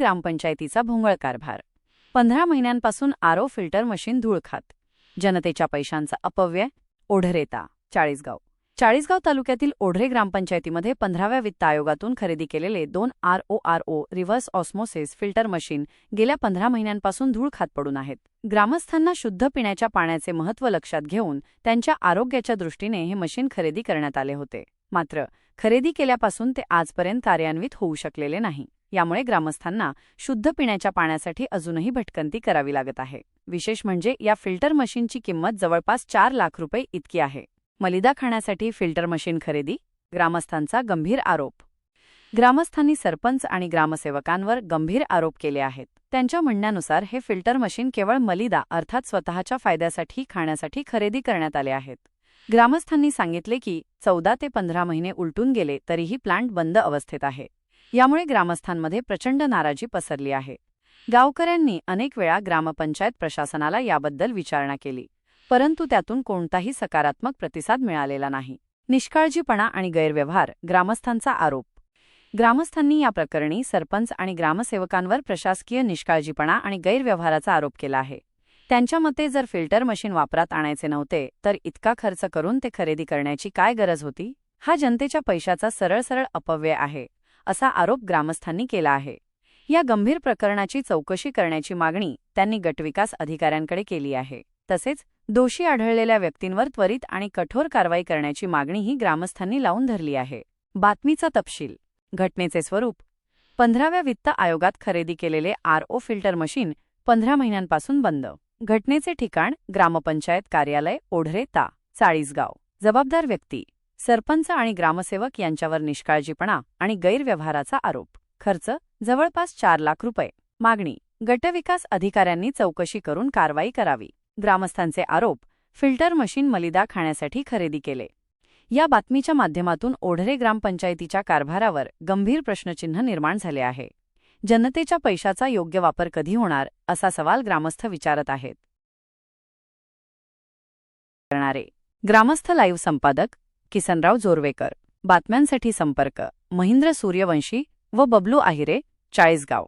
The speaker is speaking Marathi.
ग्रामपंचायतीचा भोंगळ कारभार पंधरा महिन्यांपासून आरो फिल्टर मशीन धूळ खात जनतेच्या पैशांचा अपव्यय ओढरेता चाळीसगाव. चाळीसगाव तालुक्यातील ओढरे ग्रामपंचायतीमध्ये पंधराव्या वित्त आयोगातून खरेदी केलेले दोन R O R O reverse osmosis filter machine गेल्या पंधरा महिन्यांपासून धूळ खात पडून आहेत. ग्रामस्थांना शुद्ध पिण्याच्या पाण्याचे महत्त्व लक्षात घेऊन त्यांच्या आरोग्याच्या दृष्टीने हे मशीन खरेदी करण्यात आले होते. मात्र खरेदी केल्यापासून ते आजपर्यंत कार्यान्वित होऊ शकलेले नाही. यामुळे ग्रामस्थांना शुद्ध पिण्याच्या पाण्यासाठी अजूनही भटकंती करावी लागत आहे. विशेष म्हणजे या फिल्टर मशीनची किंमत जवळपास चार लाख रुपये इतकी आहे. मलिदा खाण्यासाठी फिल्टर मशीन खरेदी? ग्रामस्थांचा गंभीर आरोप. ग्रामस्थांनी सरपंच आणि ग्रामसेवकांवर गंभीर आरोप केले आहेत. त्यांच्या म्हणण्यानुसार हे फिल्टर मशीन केवळ मलिदा अर्थात स्वतःच्या फायद्यासाठी खाण्यासाठी खरेदी करण्यात आले आहेत. ग्रामस्थांनी सांगितले की चौदा ते पंधरा महिने उलटून गेले तरीही प्लांट बंद अवस्थेत आहे. यामुळे ग्रामस्थांमध्ये प्रचंड नाराजी पसरली आहे. गावकऱ्यांनी अनेक वेळा ग्रामपंचायत प्रशासनाला याबद्दल विचारणा केली परंतु त्यातून कोणताही सकारात्मक प्रतिसाद मिळालेला नाही. निष्काळजीपणा आणि गैरव्यवहार ग्रामस्थांचा आरोप. ग्रामस्थांनी या प्रकरणी सरपंच आणि ग्रामसेवकांवर प्रशासकीय निष्काळजीपणा आणि गैरव्यवहाराचा आरोप केला आहे. त्यांच्या मते जर फिल्टर मशीन वापरात आणायचे नव्हते तर इतका खर्च करून ते खरेदी करण्याची काय गरज होती? हा जनतेच्या पैशाचा सरळ सरळ अपव्यय आहे. असा आरोप ग्रामस्थांनी केला आहे. या गंभीर प्रकरणाची चौकशी करण्याची मागणी त्यांनी गटविकास अधिकाऱ्यांकडे केली आहे. तसेच दोषी आढळलेल्या व्यक्तींवर त्वरित आणि कठोर कारवाई करण्याची मागणीही ग्रामस्थांनी लावून धरली आहे. बातमीचा तपशील. घटनेचे स्वरूप. पंधराव्या वित्त आयोगात खरेदी केलेले आर ओ फिल्टर मशीन पंधरा महिन्यांपासून बंद. घटनेचे ठिकाण ग्रामपंचायत कार्यालय ओढरे ता चाळीसगाव. जबाबदार व्यक्ती. सरपंच आणि ग्रामसेवक यांच्यावर निष्काळजीपणा आणि गैरव्यवहाराचा आरोप. खर्च जवळपास चार लाख रुपये. मागणी गटविकास अधिकाऱ्यांनी चौकशी करून कारवाई करावी. ग्रामस्थांचे आरोप फिल्टर मशीन मलिदा खाण्यासाठी खरेदी केले. या बातमीच्या माध्यमातून ओढरे ग्रामपंचायतीच्या कारभारावर गंभीर प्रश्नचिन्ह निर्माण झाले आहे. जनतेच्या पैशाचा योग्य वापर कधी होणार असा सवाल ग्रामस्थ विचारत आहेत. ग्रामस्थ लाईव्ह संपादक किसनराव जोरवेकर. बातम्यांसाठी संपर्क. महिंद्र सूर्यवंशी व बबलू आहिरे चाळीसगाव.